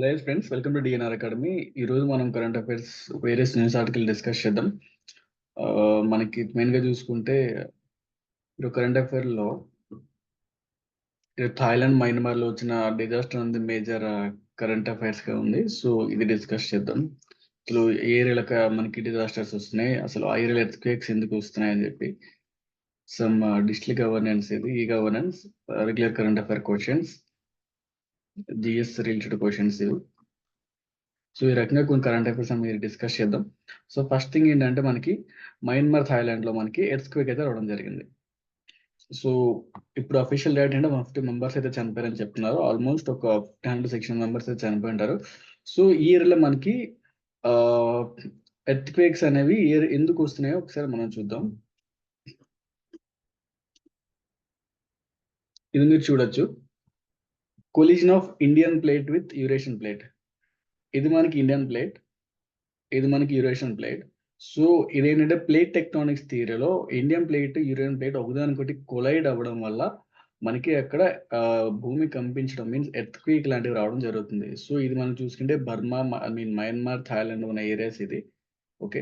Hello friends welcome to DNR academy ఈ రోజు మనం current affairs various news article discuss చేద్దాం. మనకి మెయిన్గా చూసుకుంటే ఇప్పుడు కరెంట్ అఫైర్లో థాయిలాండ్ మయన్మార్లో వచ్చిన డిజాస్టర్ అనేది మేజర్ కరెంట్ అఫైర్స్గా ఉంది. సో ఇది డిస్కస్ చేద్దాం. అసలు ఏ ఏరియాలకు మనకి డిజాస్టర్స్ వస్తున్నాయి? అసలు ఆ ఏరియాలో ఎర్త్క్వేక్స్ ఎందుకు వస్తున్నాయి అని చెప్పి సమ్ డిస్ట్రిక్ట్ గవర్నెన్స్ ఇది ఈ governance regular current affair questions GS related questions ఇవి. సో ఈ రకంగా కొన్ని కరెంట్ అఫైర్స్ మీరు డిస్కస్ చేద్దాం. సో ఫస్ట్ థింగ్ ఏంటంటే మనకి మయన్మార్ థాయిలాండ్లో మనకి ఎర్త్ క్వేక్ అయితే రావడం జరిగింది. సో ఇప్పుడు అఫీషియల్ డేట్ అంటే వన్ ఫిఫ్టీ మెంబర్స్ అయితే చనిపోయారని చెప్తున్నారు. ఆల్మోస్ట్ ఒక టెన్ హండ్రెడ్ సిక్స్టీన్ మెంబర్స్ అయితే చనిపోయి ఉంటారు సో ఈ ఇయర్లో మనకి ఎర్త్ క్వేక్స్ అనేవి ఇయర్ ఎందుకు వస్తున్నాయో ఒకసారి మనం చూద్దాం. ఇది మీరు చూడొచ్చు. Collision of Indian plate with Eurasian plate ఇది మనకి ఇండియన్ ప్లేట్ ఇది మనకి యూరేషియన్ ప్లేట్ సో ఇదేంటంటే ప్లేట్ టెక్టానిక్స్ థియరీలో ఇండియన్ ప్లేట్ యూరేషియన్ ప్లేట్ ఒకదానికొకటి కొలైడ్ అవ్వడం వల్ల మనకి అక్కడ భూమి కంపించడం మీన్స్ ఎర్త్ క్వీక్ లాంటివి రావడం జరుగుతుంది. సో ఇది మనం చూసుకుంటే Burma I mean Myanmar Thailand ఉన్న ఏరియాస్ ఇది. ఓకే.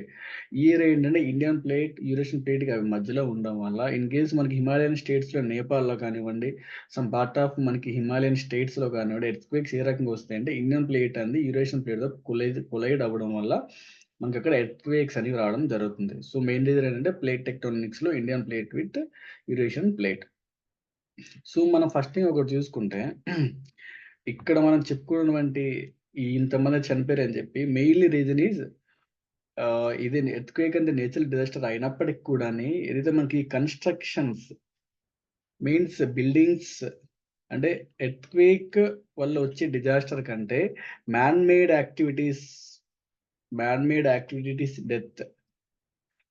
ఈ ఏరియా ఏంటంటే ఇండియన్ ప్లేట్ యూరేషియన్ ప్లేట్కి అవి మధ్యలో ఉండడం వల్ల ఇన్ కేస్ మనకి హిమాలయన్ స్టేట్స్లో నేపాల్లో కానివ్వండి సమ్ పార్ట్ ఆఫ్ మనకి హిమాలయన్ స్టేట్స్లో కానివ్వండి ఎర్త్ క్వేక్స్ ఏ రకంగా వస్తాయి అంటే ఇండియన్ ప్లేట్ అనేది యూరేషియన్ ప్లేట్తో కొలైడ్ కొలైడ్ అవ్వడం వల్ల మనకి అక్కడ ఎర్త్ క్వేక్స్ అనేవి రావడం జరుగుతుంది. సో మెయిన్ రీజన్ ఏంటంటే plate టెక్టానిక్స్లో Indian plate with Eurasian plate so మనం ఫస్ట్ థింగ్ ఒకటి చూసుకుంటే ఇక్కడ మనం చెప్పుకున్నటువంటి ఇంతమంది చనిపోయారు అని చెప్పి మెయిన్లీ రీజన్ ఈజ్ ఇది ఎర్త్ అంటే నేచురల్ డిజాస్టర్ అయినప్పటికి కూడా ఏదైతే మనకి కన్స్ట్రక్షన్స్ మీన్స్ బిల్డింగ్స్ అంటే ఎర్త్‌క్వేక్ వల్ల వచ్చే డిజాస్టర్ కంటే man made activities man made activities death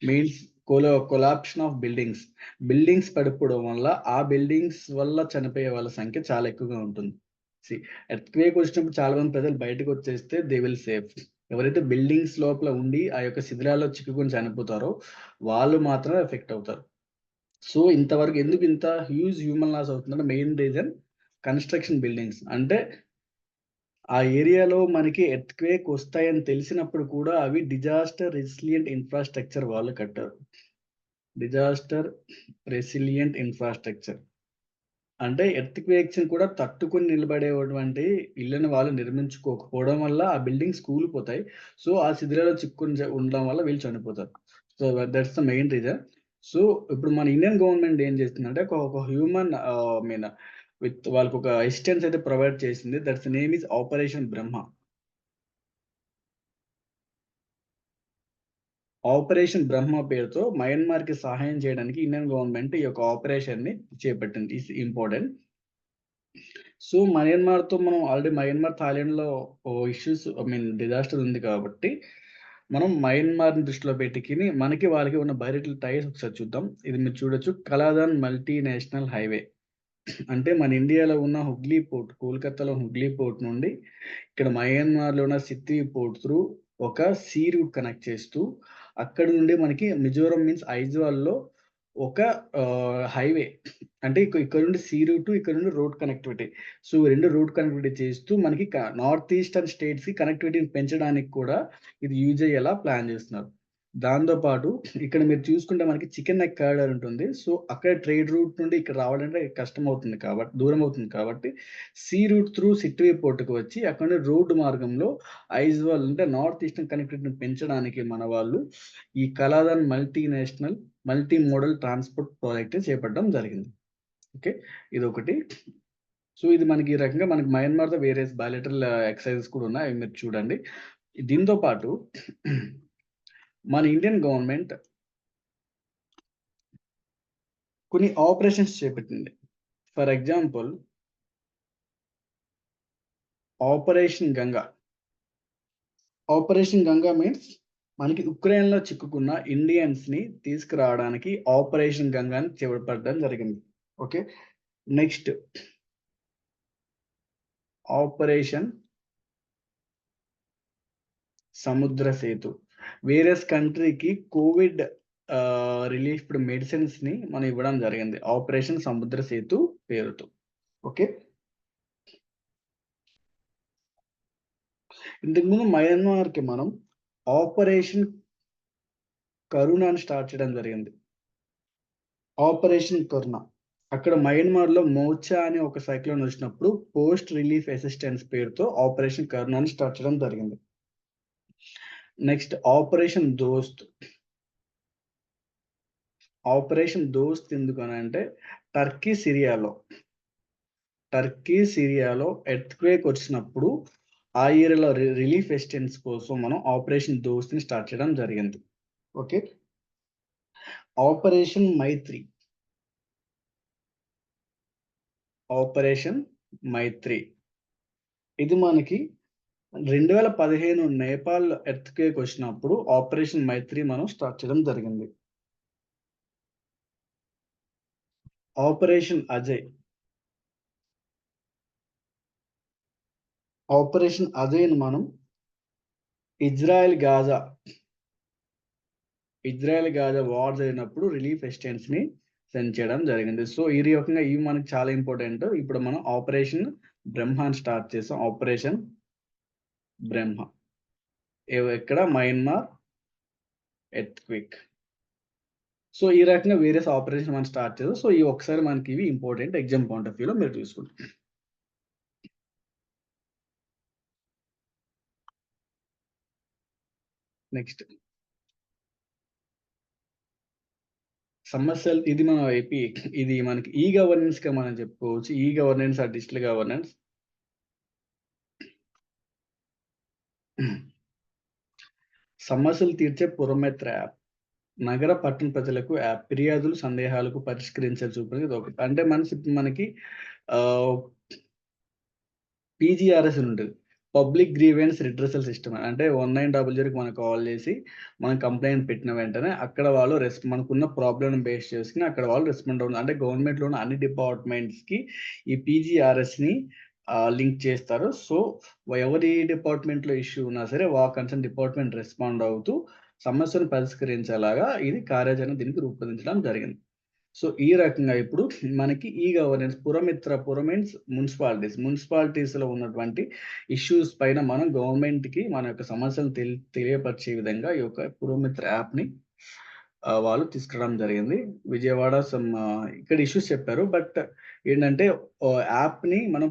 means కొలో collapsion of buildings. Buildings పడిపోవడం వల్ల ఆ బిల్డింగ్స్ వల్ల చనిపోయే వాళ్ళ సంఖ్య చాలా ఎక్కువగా ఉంటుంది. సి ఎర్త్క్వేక్ వచ్చినప్పుడు చాలా మంది ప్రజలు బయటకు వచ్చేస్తే దే విల్ సేఫ్ ఎవరైతే బిల్డింగ్స్ లోపల ఉండి ఆ యొక్క శిథిలాల్లో చిక్కుకొని చనిపోతారో వాళ్ళు మాత్రమే ఎఫెక్ట్ అవుతారు. సో ఇంతవరకు ఎందుకు ఇంత హ్యూజ్ హ్యూమన్ లాస్ అవుతుందంటే మెయిన్ రీజన్ కన్స్ట్రక్షన్ బిల్డింగ్స్ అంటే ఆ ఏరియాలో మనకి ఎర్త్క్వేక్ వస్తాయని తెలిసినప్పుడు కూడా అవి డిజాస్టర్ రెసిలియంట్ ఇన్ఫ్రాస్ట్రక్చర్ వాళ్ళు కట్టారు. డిజాస్టర్ రెసిలియంట్ ఇన్ఫ్రాస్ట్రక్చర్ అంటే ఎర్త్ క్వేక్స్ కూడా తట్టుకొని నిలబడేటువంటి ఇళ్ళని వాళ్ళు నిర్మించుకోకపోవడం వల్ల ఆ బిల్డింగ్స్ కూలిపోతాయి. సో ఆ శిథిలాలో చిక్కుని జ- ఉండడం వల్ల వీళ్ళు చనిపోతారు. So that's the main reason so ఇప్పుడు మన ఇండియన్ గవర్నమెంట్ ఏం చేస్తుందంటే ఒక ఒక హ్యూమన్ మీన్ విత్ వాళ్ళకు ఒక అసిస్టెన్స్ అయితే ప్రొవైడ్ చేసింది. That's name is operation Brahma operation Brahma పేరుతో మయన్మార్కి సహాయం చేయడానికి ఇండియన్ గవర్నమెంట్ ఈ యొక్క ఆపరేషన్ని చేపట్టింది. ఇస్ ఇంపార్టెంట్ సో మయన్మార్తో మనం ఆల్రెడీ మయన్మార్ థాయిలాండ్లో ఇష్యూస్ ఐ మీన్ డిజాస్టర్ ఉంది కాబట్టి మనం మయన్మార్ని దృష్టిలో పెట్టుకుని మనకి వాళ్ళకి ఉన్న బైరెట్ల టైర్స్ ఒకసారి చూద్దాం. ఇది మీరు చూడొచ్చు. కలాదాన్ మల్టీనేషనల్ హైవే అంటే మన ఇండియాలో ఉన్న హుగ్లీ పోర్ట్ కోల్కతాలో హుగ్లీ పోర్ట్ నుండి ఇక్కడ మయన్మార్లో ఉన్న సిత్వి పోర్ట్ త్రూ ఒక సీ రూట్ కనెక్ట్ చేస్తూ అక్కడ నుండి మనకి మిజోరం మీన్స్ ఐజ్వాల్లో ఒక హైవే. అంటే ఇక్కడ నుండి సీ రూట్ ఇక్కడ నుండి రోడ్ కనెక్టివిటీ. సో రెండు రోడ్ కనెక్టివిటీ చేస్తూ మనకి నార్త్ ఈస్టర్న్ స్టేట్స్కి కనెక్టివిటీని పెంచడానికి కూడా ఇది యూజ్ అయ్యేలా ప్లాన్ చేస్తున్నారు. దాంతోపాటు ఇక్కడ మీరు చూసుకుంటే మనకి చికెన్ నెక్ కారిడార్ ఉంటుంది. సో అక్కడ ట్రేడ్ రూట్ నుండి ఇక్కడ రావాలంటే కష్టం అవుతుంది కాబట్టి దూరం అవుతుంది కాబట్టి సీ రూట్ త్రూ సిట్వే పోర్టుకు వచ్చి అక్కడ రోడ్డు మార్గంలో ఐజ్వాల్ అంటే నార్త్ ఈస్టర్న్ కనెక్టివిటీని పెంచడానికి మన వాళ్ళు ఈ Kaladan multinational multi modal transport project చేపట్టడం జరిగింది. ఓకే? ఇది ఒకటి సో ఇది మనకి ఈ రకంగా మనకి మయన్మార్తో వేరే బయాలెటరల్ ఎక్సర్సైజెస్ కూడా ఉన్నాయి. అవి మీరు చూడండి. దీంతో పాటు మన ఇండియన్ గవర్నమెంట్ కొన్ని ఆపరేషన్స్ చేపట్టింది. For example operation Ganga operation Ganga means మనకి ఉక్రెయిన్లో చిక్కుకున్న ఇండియన్స్ని తీసుకురావడానికి ఆపరేషన్ గంగాని చేపట్టడం జరిగింది. Okay next operation Samudra Setu various కంట్రీకి కోవిడ్ రిలీఫ్ మెడిసిన్స్ని మనం ఇవ్వడం జరిగింది. ఆపరేషన్ సముద్ర సేతు పేరుతో. ఓకే? ఇంతకుముందు మయన్మార్కి మనం ఆపరేషన్ కరుణాని స్టార్ట్ చేయడం జరిగింది. ఆపరేషన్ కరుణ. అక్కడ మయన్మార్లో మోచా అని ఒక సైక్లోన్ వచ్చినప్పుడు పోస్ట్ రిలీఫ్ అసిస్టెన్స్ పేరుతో ఆపరేషన్ కరుణాని స్టార్ట్ చేయడం జరిగింది. Next operation Dost. Operation Dost ఎందుకనంటే అంటే టర్కీ సిరియాలో టర్కీ సిరియాలో ఎర్త్ క్వేక్ వచ్చినప్పుడు ఆ ఏరియాలో రిలీఫ్ ఎస్టెంట్స్ కోసం మనం ఆపరేషన్ దోస్త్ని స్టార్ట్ చేయడం జరిగింది. Okay? Operation Maitri. Operation Maitri. ఇది మనకి రెండు వేల పదిహేను నేపాల్ ఎర్త్ కేక్ వచ్చినప్పుడు ఆపరేషన్ మైత్రి మనం స్టార్ట్ చేయడం జరిగింది. ఆపరేషన్ అజయ్. ఆపరేషన్ అజయ్ను మనం Israel Gaza Israel Gaza war జరిగినప్పుడు రిలీఫ్ అసిస్టెన్స్ని సెండ్ చేయడం జరిగింది. సో ఈ రకంగా ఇవి మనకి చాలా ఇంపార్టెంట్. ఇప్పుడు మనం ఆపరేషన్ బ్రహ్మాన్ స్టార్ట్ చేసాం. ఆపరేషన్ బ్రహ్మ. ఎక్కడ? మయన్మార్ ఎర్త్ క్విక్ సో ఈ రకంగా వేరియస్ ఆపరేషన్ మనం స్టార్ట్ చేద్దాం. సో ఈ ఒకసారి మనకి ఇవి ఇంపార్టెంట్ ఎగ్జామ్ పాయింట్ ఆఫ్ వ్యూలో మీరు చూసుకుంటారు. నెక్స్ట్ సమస్యలు ఇది మన ఏపీ ఇది మనకి ఈ గవర్నెన్స్గా మనం చెప్పుకోవచ్చు. ఈ గవర్నెన్స్ ఆ డిజిటల్ గవర్నెన్స్ సమస్యలు తీర్చే పురమేత్ర యాప్. నగర పట్టణ ప్రజలకు యాప్ ఫిర్యాదులు సందేహాలకు పరిష్కరించే చూపేది ఇది ఒకటి. అంటే మనసి మనకి పీజీఆర్ఎస్ ఉంటుంది. పబ్లిక్ గ్రీవెన్స్ రిడ్రసల్ సిస్టమ్ అంటే వన్ నైన్ డబుల్ జీరోకి మనకు కాల్ చేసి మనం కంప్లైంట్ పెట్టిన వెంటనే అక్కడ వాళ్ళు రెస్ మనకున్న ప్రాబ్లమ్ బేస్ చేసుకుని అక్కడ వాళ్ళు రెస్పాండ్ అవుతుంది అంటే గవర్నమెంట్లో ఉన్న అన్ని డిపార్ట్మెంట్స్కి ఈ పీజీఆర్ఎస్ని లింక్ చేస్తారు. సో ఎవరి డిపార్ట్మెంట్లో ఇష్యూ ఉన్నా సరే వా కన్సర్న్ డిపార్ట్మెంట్ రెస్పాండ్ అవుతూ సమస్యను పరిష్కరించేలాగా ఇది కార్యాచరణ దీనికి రూపొందించడం జరిగింది. సో ఈ రకంగా ఇప్పుడు మనకి ఈ గవర్నెన్స్ పురమిత్ర పురమిన్స్ మున్సిపాలిటీస్ మున్సిపాలిటీస్లో ఉన్నటువంటి ఇష్యూస్ పైన మనం గవర్నమెంట్కి మన యొక్క సమస్యలను తెలి తెలియపరిచే విధంగా ఈ యొక్క పురమిత్ర యాప్ని వాళ్ళు తీసుకురావడం జరిగింది. విజయవాడ సమ్ ఇక్కడ ఇష్యూస్ చెప్పారు. బట్ ఏంటంటే యాప్ని మనం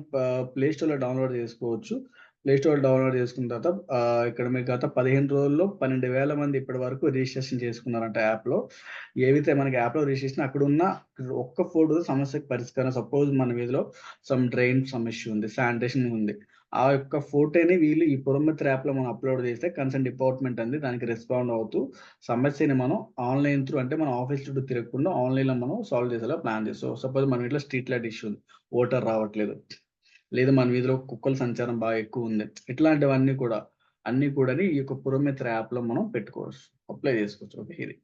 ప్లేస్టోర్లో డౌన్లోడ్ చేసుకోవచ్చు. ప్లే స్టోర్ డౌన్లోడ్ చేసుకున్న తర్వాత ఇక్కడ మీకు గత పదిహేను రోజుల్లో పన్నెండు వేల మంది ఇప్పటి వరకు రిజిస్ట్రేషన్ చేసుకున్నారంట యాప్లో. ఏవైతే మనకి యాప్లో రిజిస్ట్రేషన్ అక్కడ ఉన్న ఒక్క ఫోటో సమస్యకు పరిష్కారం సపోజ్ మన వీధిలో సమ్ డ్రైన్ సమస్య ఉంది శానిటేషన్ ఉంది. ఆ యొక్క ఫోటోని వీళ్ళు ఈ పురమిత్ర యాప్లో మనం అప్లోడ్ చేస్తే కన్సర్న్ డిపార్ట్మెంట్ అంది దానికి రెస్పాండ్ అవుతూ సమస్యని మనం ఆన్లైన్ త్రూ అంటే మనం ఆఫీస్ చుట్టూ తిరగకుండా ఆన్లైన్లో మనం సాల్వ్ చేసేలా ప్లాన్ చేస్తాం. సపోజ్ మన ఇంట్లో స్ట్రీట్ లైట్ ఇష్యూ ఉంది ఓటర్ రావట్లేదు లేదా మన వీధిలో కుక్కల సంచారం బాగా ఎక్కువ ఉంది ఇట్లాంటివన్నీ కూడా అన్ని కూడా ఈ యొక్క పురమిత్ర యాప్లో మనం పెట్టుకోవచ్చు అప్లై చేసుకోవచ్చు. ఓకే ఇది.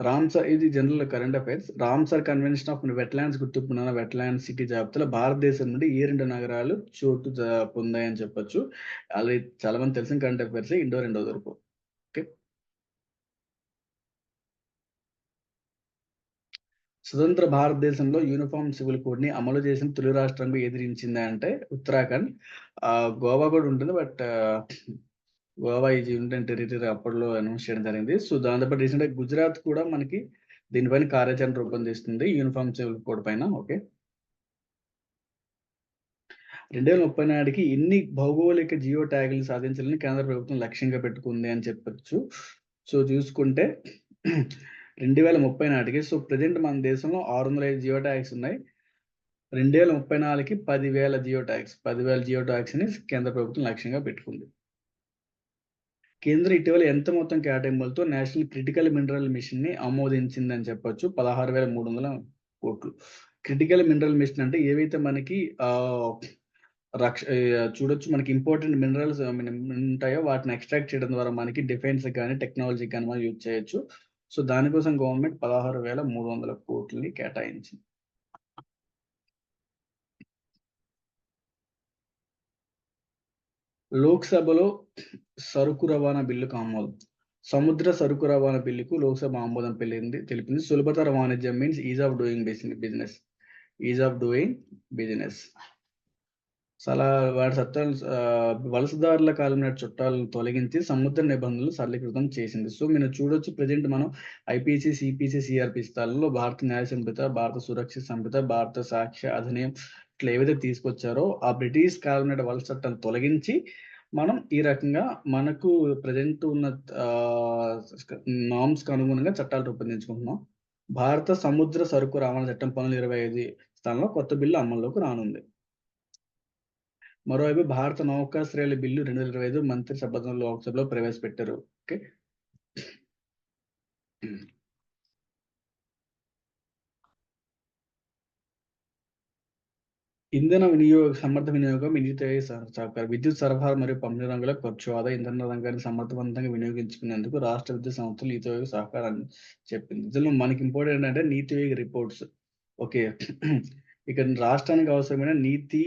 రామ్సర్ ఇది general current affairs. Ramsar convention of wetlands గుర్తింపున్న wetland city జాబితాలో భారతదేశం నుండి ఏ రెండు నగరాలు చోటు పొందాయని చెప్పొచ్చు. ఆల్రెడీ చాలా మంది తెలిసిన కరెంట్ అఫైర్స్ ఇండో రెండో వరకు ఓకే? స్వతంత్ర భారతదేశంలో యూనిఫామ్ సివిల్ కోడ్ని అమలు చేసిన తొలి రాష్ట్రంగా ఎదిరించింది అంటే ఉత్తరాఖండ్. గోవా కూడా ఉంటుంది బట్ గోవా ఈ యూనియన్ టెరిటరీ అప్పట్లో అనౌన్స్ చేయడం జరిగింది. సో దాంతోపాటు రీసెంట్గా గుజరాత్ కూడా మనకి దీనిపైన కార్యాచరణ రూపొందిస్తుంది యూనిఫామ్ సివిల్ కోడ్ పైన ఓకే రెండు వేల ముప్పై నాటికి ఎన్ని భౌగోళిక జియో ట్యాగులు సాధించాలని కేంద్ర ప్రభుత్వం లక్ష్యంగా పెట్టుకుంది అని చెప్పొచ్చు. సో చూసుకుంటే రెండు వేల ముప్పై నాటికి సో ప్రజెంట్ మన దేశంలో ఆరు వందల ఐదు జియో ట్యాగ్స్ ఉన్నాయి. రెండు వేల ముప్పై నాలుగుకి పదివేల జియో ట్యాగ్స్ పదివేల జియో ట్యాగ్స్ని కేంద్ర ప్రభుత్వం లక్ష్యంగా పెట్టుకుంది. కేంద్రం ఇటీవల ఎంత మొత్తం కేటాయింపులతో నేషనల్ క్రిటికల్ మినరల్ మిషన్ని ఆమోదించిందని చెప్పొచ్చు. పదహారు వేల మూడు వందల కోట్లు. క్రిటికల్ మినరల్ మిషన్ అంటే ఏవైతే మనకి ఆ రక్ష చూడొచ్చు మనకి ఇంపార్టెంట్ మినరల్స్ ఉంటాయో వాటిని ఎక్స్ట్రాక్ట్ చేయడం ద్వారా మనకి డిఫెన్స్ కానీ టెక్నాలజీ కానీ మనం యూజ్ చేయొచ్చు. సో దానికోసం గవర్నమెంట్ పదహారు వేల మూడు వందల కోట్లని కేటాయించింది. లోక్సభలో సరుకు రవాణా బిల్లుకు ఆమోదం. సముద్ర సరుకు రవాణా బిల్లుకు లోక్సభ ఆమోదం తెలిపింది తెలిపింది. సులభతర వాణిజ్యం means ease of doing business ease of doing business Salaar వాటి చట్టాలు వలసదారుల కాలం నాటి చుట్టాలను తొలగించి సముద్ర నిబంధనలు సరళీకృతం చేసింది. సో, మీరు చూడొచ్చు ప్రజెంట్ మనం ఐపీసీ, సిపిసి, సిఆర్‌పి స్థాయిలో భారత న్యాయ సంహిత, భారత సురక్షిత సంహిత, భారత సాక్ష్య అధినియం ఇట్లా ఏవైతే తీసుకొచ్చారో ఆ బ్రిటిష్ కాలం నాటి వలస చట్టాన్ని తొలగించి మనం ఈ రకంగా మనకు ప్రజెంట్ ఉన్న ఆహ్, అనుగుణంగా చట్టాలు రూపొందించుకుంటున్నాం. భారత సముద్ర సరుకు రవాణా చట్టం 1925 స్థానంలో కొత్త బిల్లు అమల్లోకి రానుంది. మరోవైపు భారత నౌకాశ్రయాల బిల్లు 2025 మంత్రి సభలో లోక్సభలో ప్రవేశపెట్టారు. ఓకే. ఇంధన వినియోగ సమర్థ వినియోగం విద్యుత్ సహకారం. విద్యుత్ సరఫరా మరియు పంపిణీ రంగంలో ఖర్చు ఆదా ఇంధన రంగాన్ని సమర్థవంతంగా వినియోగించుకునేందుకు రాష్ట్ర విద్యుత్ సంస్థలు నీతి ఆయోగ సహకారాన్ని చెప్పింది. ఇందులో మనకి ఇంపార్టెంట్ ఏంటంటే నీతి ఆయోగ రిపోర్ట్స్. ఓకే. ఇక్కడ రాష్ట్రానికి అవసరమైన నీతి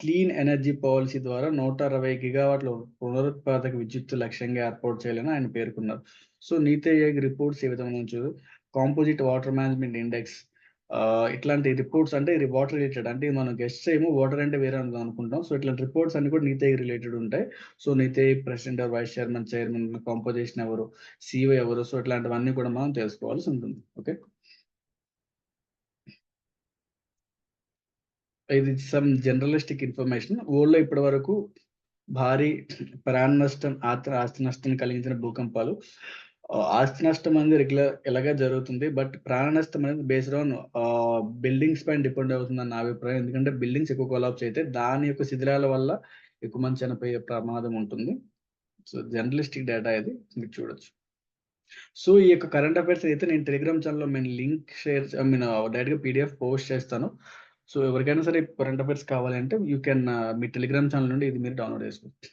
క్లీన్ ఎనర్జీ పాలసీ ద్వారా 160 గిగావాట్ల పునరుత్పాదక విద్యుత్తు లక్ష్యంగా ఏర్పాటు చేయాలని ఆయన పేర్కొన్నారు. సో, నీతి ఆయోగ్ రిపోర్ట్స్ ఏ విధంగా చూడు కాంపోజిట్ వాటర్ మేనేజ్మెంట్ ఇండెక్స్ ఇట్లాంటి రిపోర్ట్స్ అంటే ఇది వాటర్ రిలేటెడ్ అంటే మనం గెస్ట్ చేయము. వాటర్ అంటే వేరే అనుకుంటాం. సో, ఇట్లాంటి రిపోర్ట్స్ అన్ని కూడా నీతే రిలేటెడ్ ఉంటాయి. So, నీతే president, vice chairman, chairman, composition ఎవరు? సిఓ ఎవరు? సో, ఇట్లాంటివన్నీ కూడా మనం తెలుసుకోవాల్సి ఉంటుంది. ఓకే. ఇది సమ్ జనరలిస్టిక్ ఇన్ఫర్మేషన్. వరల్డ్‌లో ఇప్పటి వరకు భారీ ప్రాణ నష్టం, ఆస్తి నష్టాన్ని కలిగించిన భూకంపాలు ఆస్తి నష్టం అనేది రెగ్యులర్ ఎలాగా జరుగుతుంది. బట్ ప్రాణ నష్టం అనేది బేస్డ్ ఆన్ బిల్డింగ్స్ పైన డిపెండ్ అవుతుందని నా అభిప్రాయం. ఎందుకంటే బిల్డింగ్స్ ఎక్కువ కొలాప్స్ అయితే దాని యొక్క శిథిలాల వల్ల ఎక్కువ మంది చనిపోయే ప్రమాదం ఉంటుంది. సో, జర్నలిస్టిక్ డేటా ఇది మీరు చూడొచ్చు. సో, ఈ యొక్క కరెంట్ అఫైర్స్ అయితే నేను టెలిగ్రామ్ ఛానల్లో నేను లింక్ షేర్ ఐ మీన్ డైరెక్ట్‌గా పీడీఎఫ్ పోస్ట్ చేస్తాను. సో, ఎవరికైనా సరే కరెంట్ అఫైర్స్ కావాలంటే యూ కెన్ మీ టెలిగ్రామ్ ఛానల్ నుండి ఇది మీరు డౌన్‌లోడ్ చేసుకోవచ్చు.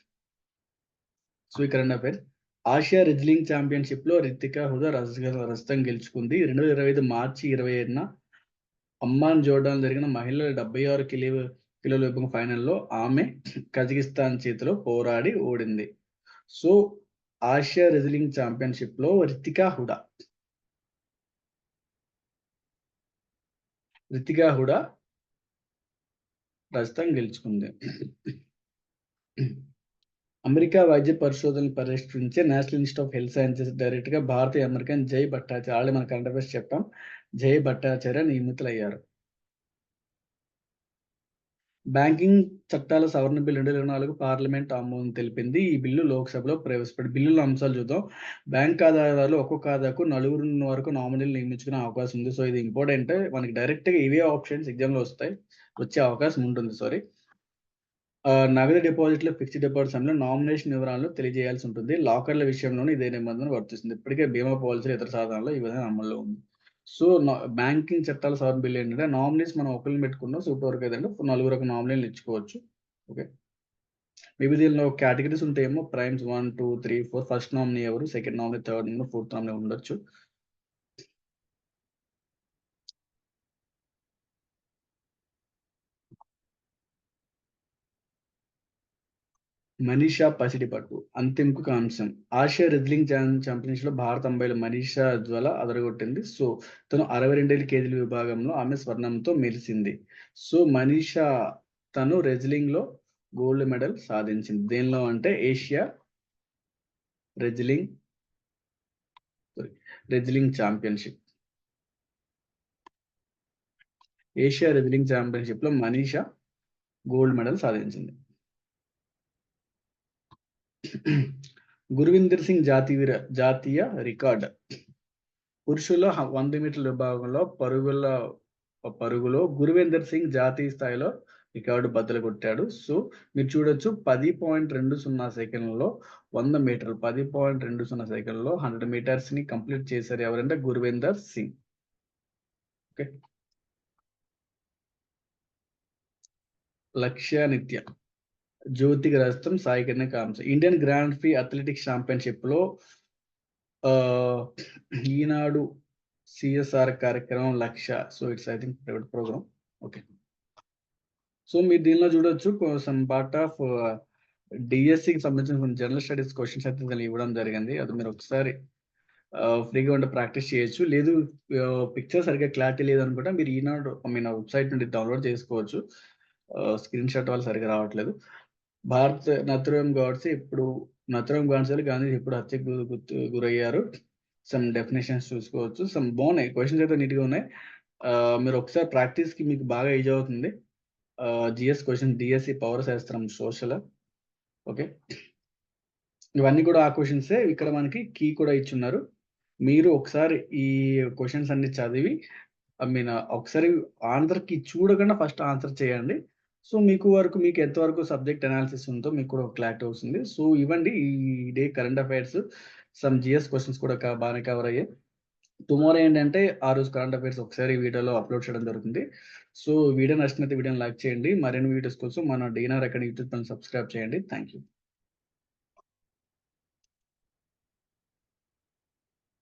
సో, ఈ కరెంట్ అఫైర్ ఆసియా రెజ్లింగ్ ఛాంపియన్‌షిప్‌లో రితికా హుదా రజ రజతం గెలుచుకుంది. 2025 మార్చి 27న అమ్మాన్ జోర్డాన్ జరిగిన మహిళల 76 కిలో కిలోల విభాగం ఫైనల్‌లో ఆమె కజకిస్తాన్ చేతిలో పోరాడి ఓడింది. సో, ఆసియా రెజ్లింగ్ ఛాంపియన్‌షిప్‌లో రితికా హుడా రితికా హుడా రజతం గెలుచుకుంది. అమెరికా వైద్య పరిశోధనలు పరిష్కరించే national institute of health sciences డైరెక్ట్గా భారతీయ అమెరికన్ జై భట్టాచార్య ఆల్రెడీ మన కరెంట్ అఫైర్స్ చెప్పాం. జై భట్టాచార్య నియమితులయ్యారు. బ్యాంకింగ్ చట్టాల సవరణ బిల్లు రెండు వేల నాలుగు పార్లమెంట్ ఆమోదం తెలిపింది. ఈ బిల్లు లోక్సభలో ప్రవేశపెట్టి బిల్లుల అంశాలు చూద్దాం. బ్యాంక్ ఖాతాదారులు ఒక్కో ఖాతాకు నలుగురు వరకు నామినీలు నియమించుకునే అవకాశం ఉంది. సో, ఇది ఇంపార్టెంట్. మనకి డైరెక్ట్‌గా ఇవే ఆప్షన్స్ ఎగ్జామ్‌లో వస్తాయి. వచ్చే అవకాశం ఉంటుంది. సారీ. నగదు డిపాజిట్‌లు, ఫిక్స్డ్ డిపాజిట్ సమయంలో నామినేషన్ వివరాలను తెలియజేయాల్సి ఉంటుంది. లాకర్ల విషయంలోనూ ఇదే నిబంధన వర్తిస్తుంది. ఇప్పటికే బీమా పాలసీలు ఇతర సాధనాల్లో ఈ విధంగా అమల్లో ఉంది. సో, నా బ్యాంకింగ్ చట్టాల సవరణ బిల్ ఏంటంటే నామినీస్ మనం ఒకరిని పెట్టుకున్నాం. సూపర్ వరకు ఏదంటే నలుగురు ఒక నామినీలు ఇచ్చుకోవచ్చు. ఓకే. మేబీ దీనిలో కేటగిరీస్ ఉంటాయేమో ప్రైమ్స్ 1, 2, 3, 4 ఫస్ట్ నామినీ ఎవరు? Second nominee, third nominee, fourth nominee ఉండొచ్చు. మనీషా పసిడి పట్టు అంతిమకు అంశం. ఆసియా రెజ్లింగ్ ఛాంపియన్షిప్లో భారత అమ్మాయిల మనీషా జ్వల అదరగొట్టింది. సో, తను 62 కేజీల విభాగంలో ఆమె స్వర్ణంతో మెరిసింది. సో, మనీషా తను రెజ్లింగ్‌లో గోల్డ్ మెడల్ సాధించింది. దేనిలో అంటే Asia wrestling sorry wrestling championship. Asia wrestling ఛాంపియన్‌షిప్‌లో Manisha gold medal సాధించింది. గురువిందర్ సింగ్ జాతీయ జాతీయ రికార్డ్. పురుషుల వంద మీటర్ల విభాగంలో పరుగుల పరుగులో గుర్విందర్ సింగ్ జాతీయ స్థాయిలో రికార్డు బద్దలు కొట్టాడు. సో, మీరు చూడొచ్చు 10.20 సెకన్లలో వంద మీటర్లు 10.20 సెకన్లలో 100 మీటర్స్‌ని కంప్లీట్ చేశారు. ఎవరంటే గురువేందర్ సింగ్. ఓకే. లక్ష్య నిత్య. జ్యోతి రజతం, Sai Kiran Indian grand prix athletics ఛాంపియన్‌షిప్‌లో Eenadu CSR కార్యక్రమం Lakshya. So, it's I think private program. Okay. So, మీరు దీనిలో చూడొచ్చు సమ్ పార్ట్ ఆఫ్ డిఎస్సికి సంబంధించిన కొన్ని జనరల్ స్టడీస్ క్వశ్చన్స్ అయితే ఇవ్వడం జరిగింది. అది మీరు ఒకసారి ఫ్రీగా ఉంటే ప్రాక్టీస్ చేయొచ్చు. లేదు పిక్చర్ సరిగ్గా క్లారిటీ లేదనుకుంటే మీరు ఈనాడు ఐ మీన్ వెబ్‌సైట్ నుండి డౌన్‌లోడ్ చేసుకోవచ్చు. స్క్రీన్ షాట్ వాళ్ళు సరిగ్గా రావట్లేదు భారత్ నత్రం గాడ్సే ఇప్పుడు నత్రం గాడ్సే గాంధీ ఎప్పుడు హత్యకు గురయ్యారు. సమ్ డెఫినేషన్స్ చూసుకోవచ్చు. సమ్ బాగున్నాయి. క్వశ్చన్స్ అయితే నీట్గా ఉన్నాయి. మీరు ఒకసారి ప్రాక్టీస్కి మీకు బాగా ఈజీ అవుతుంది. జిఎస్ క్వశ్చన్ డిఎస్సి పౌర శాస్త్రం సోషల్ ఓకే ఇవన్నీ కూడా ఆ క్వశ్చన్సే ఇక్కడ మనకి కీ కూడా ఇచ్చున్నారు. మీరు ఒకసారి ఈ క్వశ్చన్స్ అన్ని చదివి ఐ మీన్ ఒకసారి ఆన్సర్కి చూడకుండా ఫస్ట్ ఆన్సర్ చేయండి. సో మీకు వరకు మీకు ఎంతవరకు సబ్జెక్ట్ అనాలిసిస్ ఉందో మీకు కూడా క్లారిటీ వస్తుంది. సో ఇవ్వండి ఈ day current affairs some GS questions కూడా బాగానే కవర్ అయ్యాయి. టుమారో ఏంటంటే ఆ రోజు కరెంట్ అఫైర్స్ ఒకసారి వీడియోలో అప్లోడ్ చేయడం జరుగుతుంది. సో వీడియో నచ్చినట్టు వీడియోని లైక్ చేయండి. మరిన్ని వీడియోస్ కోసం మన DNR academy YouTube channel subscribe చేయండి. Thank you